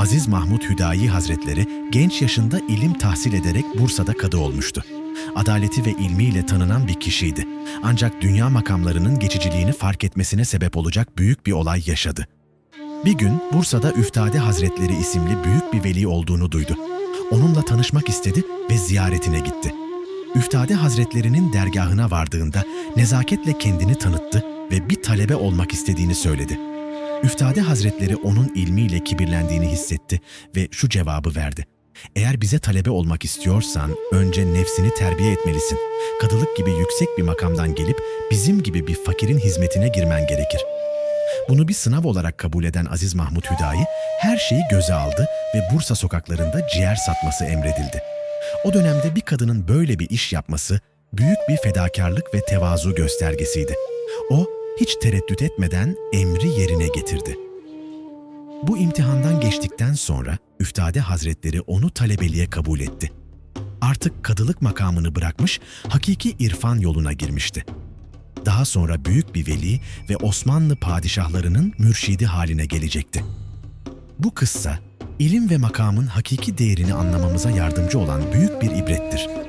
Aziz Mahmut Hüdayi Hazretleri genç yaşında ilim tahsil ederek Bursa'da kadı olmuştu. Adaleti ve ilmiyle tanınan bir kişiydi. Ancak dünya makamlarının geçiciliğini fark etmesine sebep olacak büyük bir olay yaşadı. Bir gün Bursa'da Üftade Hazretleri isimli büyük bir veli olduğunu duydu. Onunla tanışmak istedi ve ziyaretine gitti. Üftade Hazretlerinin dergahına vardığında nezaketle kendini tanıttı ve bir talebe olmak istediğini söyledi. Üftade Hazretleri onun ilmiyle kibirlendiğini hissetti ve şu cevabı verdi. Eğer bize talebe olmak istiyorsan önce nefsini terbiye etmelisin. Kadılık gibi yüksek bir makamdan gelip bizim gibi bir fakirin hizmetine girmen gerekir. Bunu bir sınav olarak kabul eden Aziz Mahmut Hüdayi her şeyi göze aldı ve Bursa sokaklarında ciğer satması emredildi. O dönemde bir kadının böyle bir iş yapması büyük bir fedakarlık ve tevazu göstergesiydi. O hiç tereddüt etmeden emri yerine getirdi. Bu imtihandan geçtikten sonra Üftade Hazretleri onu talebeliğe kabul etti. Artık kadılık makamını bırakmış, hakiki irfan yoluna girmişti. Daha sonra büyük bir veli ve Osmanlı padişahlarının mürşidi haline gelecekti. Bu kıssa, ilim ve makamın hakiki değerini anlamamıza yardımcı olan büyük bir ibrettir.